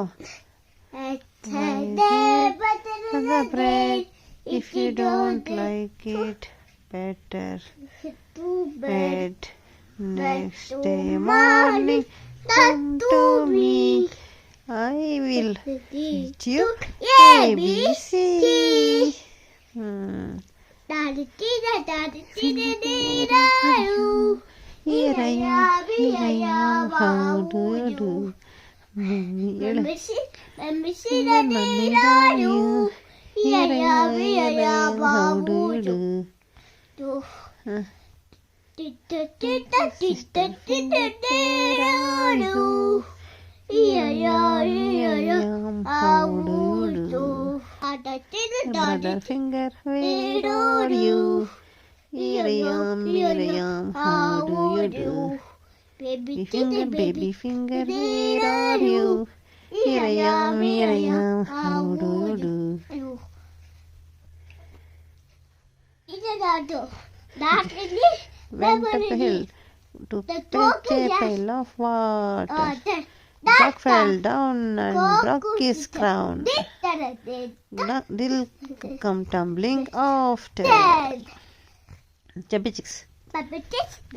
go. The bread if you don't like it better bed next day morning come to me I will teach you ABC hmm. Here I am, here I am, how do you do? Brother finger, where are you? Here I am, here I am, how do you do? Baby finger, baby finger, where are you? Here I am, here I am, how do you do? Went up the hill to fetch a pail of water. Duck fell down and broke his crown. Duck did come tumbling after. Chubby chicks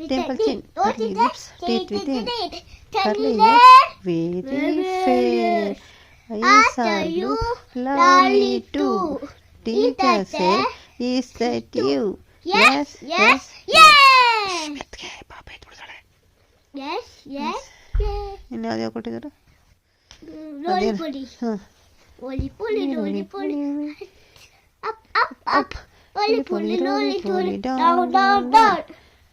Dimple chin, pearly lips, teeth within. Curly hair, very fair. Eyes are blue, lovely too. Teacher say, is that you? Yes, yes, ಮೆತ್ಗೆ ಪಾಪ ಎತ್ಬಿಡ್ತಾಳೆ ಇನ್ನು ಯಾವ್ದು ಕೊಟ್ಟಿದ್ದಾರೆ ಹಾಂ Roly poly, roly poly, up, up, up. Up Roly poly, roly poly, down, down, down,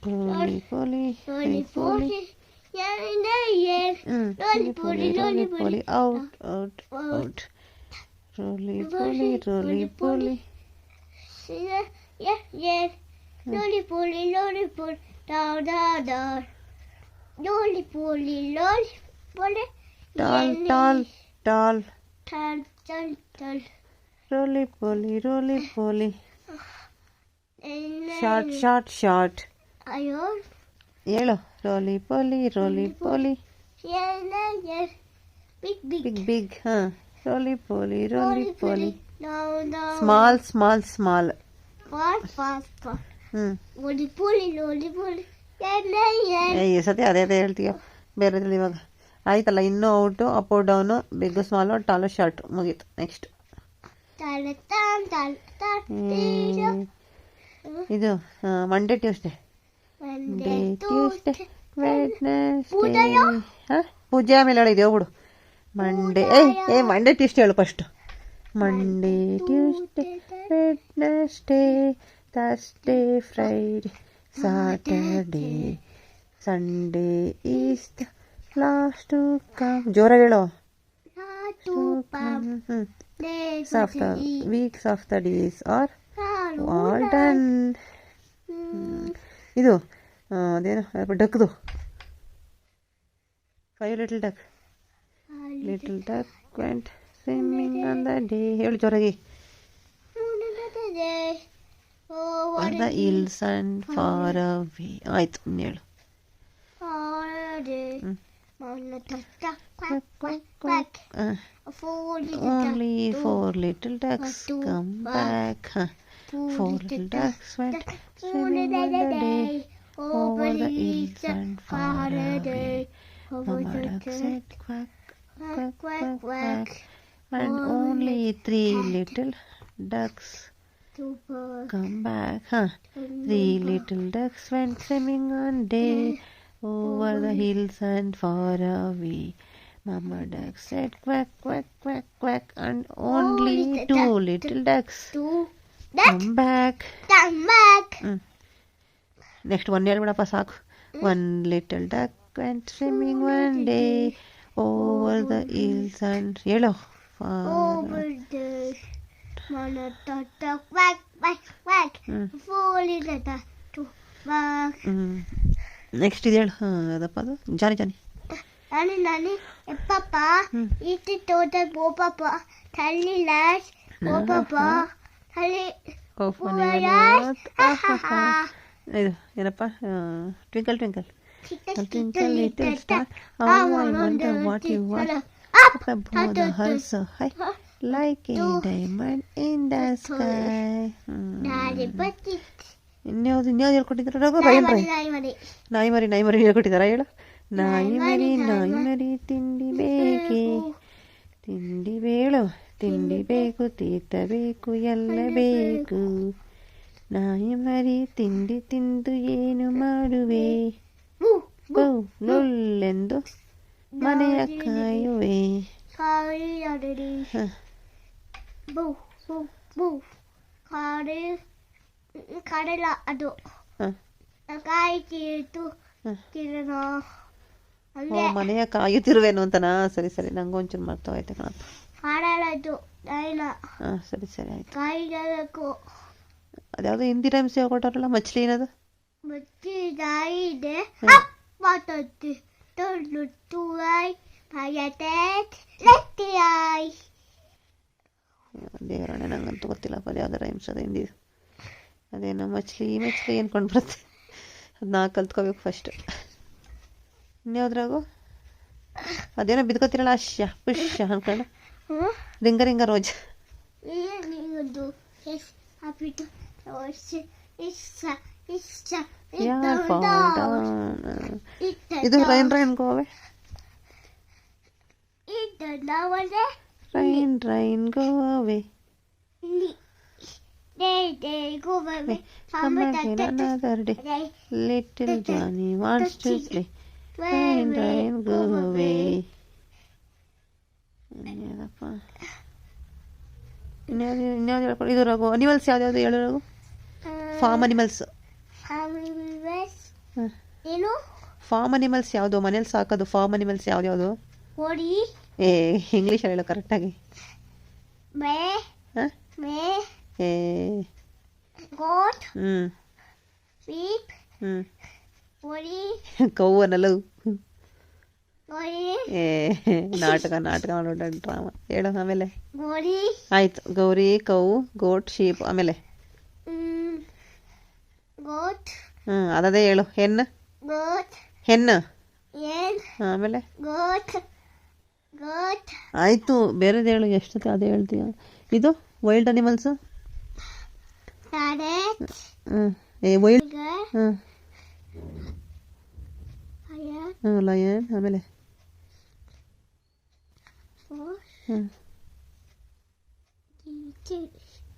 Poli, polly, poli, polly. Yeah, in the air. Mm. Rolly, poly, rolly, poly. Out, out, out. Rolly, polly, rolly, polly. Yeah, yeah, yeah. Rolly, polly, rolly, polly. Down, down, down. Rolly, poly, rolly, poly. Tall, tall, tall. Tall, tall, tall. Rolly, polly, rolly, polly. Ah. Short, short, short. Ayo, ಹೇಳು. ರೋಲಿ poly roly ಪೋಲಿ. Big, big. Big big ಹಾಂ. Roly poly roly poly. Small small small. ಈ ಸತಿ ಅದೇ ಅದೇ ಹೇಳ್ತೀಯ? ಬೇರೆದ್ರಲ್ಲಿ ಇವಾಗ. ಆಯ್ತಲ್ಲ ಇನ್ನೂ out up down big small tall short ಮುಗೀತು. ನೆಕ್ಸ್ಟ್. ಇದು Monday Tuesday day Monday, Tuesday Tuesday, ಪೂಜೆಯೋ? ಹಾಂ? ಪೂಜೆ ಆಮೇಲೆ ಹೇಳಿದೆ ಬಿಡು. ಮಂಡೇ ಏ ಏ ಮಂಡೇ ಟ್ಯೂಸ್ಡೇ ಹೇಳು first Monday Tuesday Wednesday Thursday Friday Saturday Sunday is the last ಹೇಳೋ ಕಮ್ ಜೋರಾಗಿ ಹೇಳು Not weeks of the days are all to eat. weeks of the days are All all done. done Mm. ಇದು ಆ, ಅದೇನು ಡಕ್ದು five little duck All little duck went swimming on the day ಹೇಳು ಜೋರಾಗಿ Another day. Oh, what on the a hills and far away ಆಯ್ತು ಇನ್ನು ಹೇಳು holiday. Mm. Mona tata quack quack quack. A four little only duck, four little ducks two, come one, back two for the ducks went swimming on the day, over the hills and far away. Mama duck said quack, quack, quack, quack, and only three little ducks come back. Huh? Three little ducks went swimming on day, over the hills and far away. Mama duck said quack, quack, quack, quack, and only two little ducks. Come back. come back. Next one ಹೇಳ್ಬಿಡಪ್ಪ ಸಾಕು one little duck duck swimming swimming one day the hills and ಹೇಳೋ Over the Mona tata quack quack quack. ಹ್ಞೂ Four little duck two back. Next ಇದು ಹೇಳು ಅದಪ್ಪ ಅದು Johnny Johnny e papa Hmm. iti tota bo papa tali las ಹಳ್ಳಿ ಏನಪ್ಪ? Twinkle twinkle twinkle little star how I wonder what you want up up high like a diamond in the sky ನಾಳೆ ಬತ್ತಿ ಇನ್ಯಾವ್ದು ಇನ್ಯಾವ್ದು ಹೇಳ್ಕೊಟ್ಟಿದ್ರ? ರೋಗ ಭಯಂಕರ ನಾಯಿ ಮರಿ ನಾಯಿ ಮರಿ. ಹೇಳ್ಕೊಟ್ಟಿದಾರ ಹೇಳು. ನಾಯಿ ಮರಿ ನಾಯಿ ಮರಿ. ತಿಂಡಿ ಬೇಕೆ? ತಿಂಡಿ ಬೇಳು. ತಿಂಡಿ ಬೇಕು ತೀರ್ಥ ಬೇಕು ಎಲ್ಲ ಬೇಕು. ನಾಯಿ ಮರಿ ತಿಂಡಿ ತಿಂದು ಏನು ಮಾಡುವೆ? ಲೊಲ್ಲೆಂದು ಮನೆಯ ಕಾಯುವೆ. ಕಡಲ ಅದು. ಹ. ಕಾಯಿ ತೀರ್ತು ಹ. ಕಿರಣ. ಓ ಹಂಗೆ. ಮನೆಯ ಕಾಯುತ್ತಿರುವೆನು ಅಂತನಾ? ಸರಿ ಸರಿ. ನಂಗೊಂಚೂರು ಮರ್ತೋಯ್ತು ಕಣಪ್ಪ. ಕಾಡಲದು ಡೈನ ಹಾಂ ಸರಿ ಸರಿ ಆಯ್ತು. ಕಾಯಿಗಳಕ್ಕೂ ಅದ್ಯಾವುದು ಹಿಂದಿ ರೈಮ್ಸ್ ಕೊಟ್ಟಾರಲ್ಲ ಮಚ್ಲಿ ಏನದು? ಮತ್ತೆ ನಾಯಿ ಇದೆ. ಮಾತಾಡ್ತಿ. ತೊಳ್ಳು ತುವಾಯ್ ಪಾಯಟೆಟ್ ಲೆಟ್ಟಿಯಾಯ್. ದೇವರಣ್ಣ ನಂಗಂತೂ ಗೊತ್ತಿಲ್ಲಪ್ಪ ಅದು ಯಾವ್ದು ರೈಮ್ಸ್ ಅದು ಹಿಂದಿ. ಅದೇನೋ ಮಚ್ಲಿ ಮಚ್ಲಿ ಅನ್ಕೊಂಡು ಬರುತ್ತೆ. ಅದನ್ನ ಕಲ್ತ್ಕೋಬೇಕು ಫಸ್ಟ್ ಇನ್ಯಾವ್ದ್ರಾಗು? ಅದೇನೋ ಬಿದ್ಕೋತಿರಲ್ಲ ಅಶ್ಯ ಪುಷ್ಯ ಅನ್ಕೊಂಡು. రింగ రింగ రోజు ഇത് rain rain go away rain rain go away Little Johnny wants to play. Rain, rain, go away. ಇನ್ಯಾವ್ದಪ್ಪ ಇನ್ಯಾವ್ದು ಇನ್ಯಾವ್ದು ಇದು ರಘು ಅನಿಮಲ್ಸ್ ಯಾವ್ದ್ಯಾವ್ದು ಹೇಳು ರಘು? ಫಾರ್ಮ್ ಅನಿಮಲ್ಸ್ ಹ್ಮ್. ಏನು? ಫಾರ್ಮ್ ಅನಿಮಲ್ಸ್ ಯಾವುದು? ಮನೇಲಿ ಸಾಕೋದು ಫಾರ್ಮ್ ಅನಿಮಲ್ಸ್ ಯಾವ್ದ್ಯಾವ್ದು? ಕೋಳಿ. ಏ ಇಂಗ್ಲೀಷ್ ಹೇಳು ಕರೆಕ್ಟಾಗಿ ಮೇ. ಮೇ. ಏ. ಗೋಟ್ ಹ್ಞೂ ಶೀಪ್ ಹ್ಞೂ ಕೋಳಿ. ಕೋಳಿ. ಏ ನಾಟಕ ನಾಟಕ ಮಾಡೋಣ ಡ್ರಾಮಾ ಹೇಳು ಆಮೇಲೆ. ಆಯ್ತು. ಗೌರಿ ಕೌ ಗೋಟ್ ಶೀಪ್ ಆಮೇಲೆ. ಹ್ಮ್. ಅದದೇ ಹೇಳು. ಹೆಣ್ಣು ಹೆಣ್ಣು ಆಮೇಲೆ. ಗೋಟ್. ಗೋಟ್. ಆಯಿತು. ಬೇರೆದು ಹೇಳು. ಎಷ್ಟು ಅದೇ ಹೇಳ್ತೀಯ? ಇದು ವೈಲ್ಡ್ ಅನಿಮಲ್ಸ್ ವೈಲ್ಡ್ ಹ್ಞೂ ಲಯನ್ ಆಮೇಲೆ. ಹ್ಞೂ ಚಿಲ್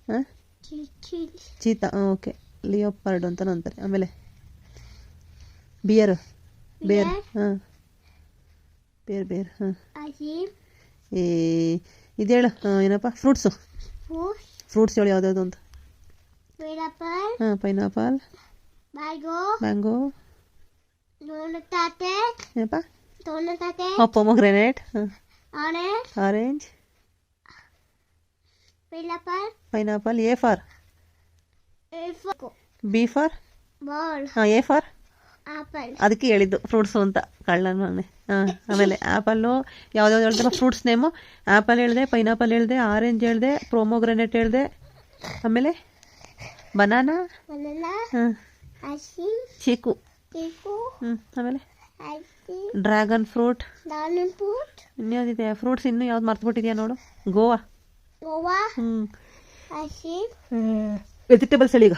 ಹಾಂ? ಚೀತಾ ಹಾಂ ಓಕೆ. ಲಿಯೋಪಾರ್ಡ್ ಅಂತ ಅಂತಾರೆ. ಆಮೇಲೆ ಬಿಯರ್. ಬೇರ್ ಹಾಂ. ಬೇರ್ ಬೇರ್ ಹಾಂ. ಏ ಇದೇಳು ಹಾಂ ಏನಪ್ಪ? ಫ್ರೂಟ್ಸು. ಫ್ರೂಟ್ಸ್? ಹೇಳು ಯಾವ್ದು ಅಂತ. ಪೈನಾಪಲ್? ಹಾಂ ಪೈನಾಪಲ್. ಮ್ಯಾಂಗೋ? ಏನಪ್ಪ? ಡೋನಟಾಟೆ ಪೊಮೊಗ್ರೆನೇಟ್. ಹಾಂ. orange orange pineapple pineapple A for ಏಫೋ B for ball ಹಾಂ ಎ ಫಾರ್ ಆಪಲ್ ಅದಕ್ಕೆ ಹೇಳಿದ್ದು ಫ್ರೂಟ್ಸು ಅಂತ ಕಳ್ಳನ ಮನೆ ಹಾಂ ಆಮೇಲೆ ಆ್ಯಪಲ್ಲು ಯಾವ್ದಾವ್ದು ಹೇಳ್ದಲ್ಲ ಫ್ರೂಟ್ಸ್ ನೇಮು ಆ್ಯಪಲ್ ಹೇಳಿದೆ ಪೈನಾಪಲ್ ಹೇಳಿದೆ ಆರೆಂಜ್ ಹೇಳಿದೆ ಪ್ರೋಮೋಗ್ರೆನೇಟ್ ಹೇಳಿದೆ ಆಮೇಲೆ ಬನಾನಾ ಬನಾನಾ ಹಾಂ ಹಸಿ ಚೀಕು ಚೀಕು ಹ್ಞೂ ಆಮೇಲೆ ಹಸಿ ಡ್ರ್ಯಾಗನ್ ಫ್ರೂಟ್ ಇನ್ಯಾವ್ದಿದೆ ಫ್ರೂಟ್ಸ್ ಇನ್ನೂ ಯಾವ್ದು ಮರ್ತುಬಿಟ್ಟಿದ್ಯಾ ನೋಡು? ಗೋವಾ ಗೋವಾ ವೆಜಿಟೇಬಲ್ಸ್ ಹೇಳಿ ಈಗ.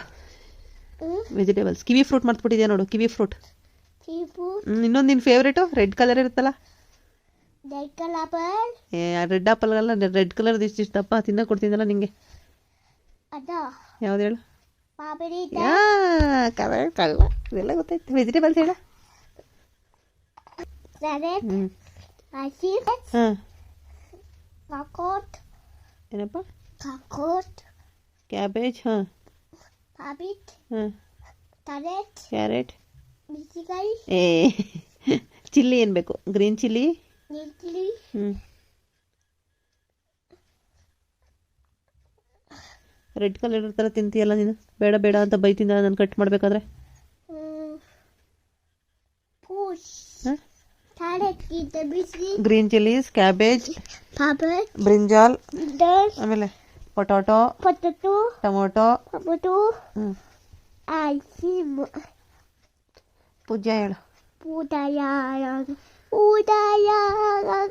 ವೆಜಿಟೇಬಲ್ಸ್ ಕಿವಿ ಫ್ರೂಟ್ ಮರ್ತುಬಿಟ್ಟಿದ್ಯಾ ನೋಡು? ಕಿವಿ ಫ್ರೂಟ್ ಇನ್ನೊಂದು ನಿನ್ನ ಫೇವ್ರೇಟು ರೆಡ್ ಕಲರ್ ಇರುತ್ತಲ್ಲ? ರೆಡ್ ಆಪಲ್ ಏ ರೆಡ್ ಕಲರ್ ಇಷ್ಟಿಷ್ಟಪ್ಪ ತಿನ್ನಕ್ಕೆ ಕೊಡ್ತಿದ್ದಲ್ಲ ನಿಂಗೆ. ಯಾವ್ದು ಹೇಳು? ಕಲರ್ ಕಲ್ಲ ಇದೆಲ್ಲ ಗೊತ್ತಾಯ್ತು. ವೆಜಿಟೇಬಲ್ಸ್ ಹೇಳ. ಕ್ಯಾರೆಟ್ ಹ್ಞೂ ಹಸಿ ಹಾಂ. ಕಾಕೋಟ್ ಏನಪ್ಪ? ಕಾಕೋಟ್ ಕ್ಯಾಬೇಜ್ ಹಾಂ. ಪಾಪಿಟ್ ಹಾಂ. ಕ್ಯಾರೆಟ್ ಕ್ಯಾರೆಟ್ ಮಿರ್ಚಿಕಾಯಿ ಏ ಚಿಲ್ಲಿ ಏನು ಬೇಕು? ಗ್ರೀನ್ ಚಿಲ್ಲಿ ಚಿಲ್ಲಿ ಹ್ಞೂ ರೆಡ್ ಕಲರ್ ಇರ್ತಾರ ತಿಂತೀಯಲ್ಲ ನೀನು? ಬೇಡ ಬೇಡ ಅಂತ ಬೈತಿಂದ ನಾನು ಕಟ್ ಮಾಡಬೇಕಾದ್ರೆ. Green chillies cabbage ಪಾಪಟ್ brinjal dull ಆಮೇಲೆ ಪೊಟಾಟೊ ಪೊಟೆಟೊ ಟೊಮೊಟೊ ಟೊಮೊಟೊ ಹ್ಞೂ ಐಸಿಮ್ ಪೂಜ್ಯ ಹೇಳು ಉದಯ ಉದಯ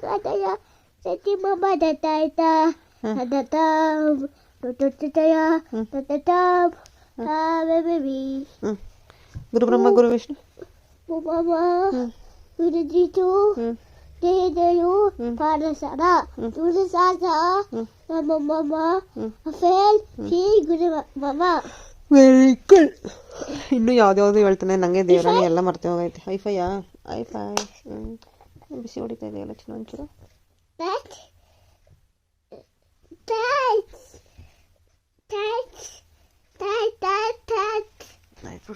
ಗದಯ ಸತಿ ಮಮ ದತಾಯ್ತ ದತಾಂ ತುತುತಯ ತತತಾಂ ಹಾವೆಬಿ ಹ್ಮ್ ಗುರು ಬ್ರಹ್ಮ ಗುರು ವಿಷ್ಣು ಮಮ ಹ್ಮ್ ಗುರುಜಿತು ಹ್ಮ್ ದೇದಯು ಹ್ಮ್. ಪಾರಸರ ಹ್ಮ್. ತುಳಸಾಸ ಹ್ಮ್. ಮಮ ಮಮ ಹ್ಮ್. ಫೇಲ್ ಶ್ರೀ ಗುರು ಮಮ ವೆರಿ ಗುಡ್ ಇನ್ನು ಯಾವ್ದ್ಯಾವ್ದು ಹೇಳ್ತಾನೆ ನನಗೆ ದೇವರಾಣಿ ಎಲ್ಲ ಮರ್ತೆ ಹೋಗೈತೆ ಐಫೈಯಾ ಐಫೈ ಹ್ಞೂ ಬಿಸಿ ಹೊಡಿತಾ ಇದೆಯಲ್ಲ ಚಿನ್ನ ಒಂಚೂರು That. That. That. That. That. That. ಆಯ್ತು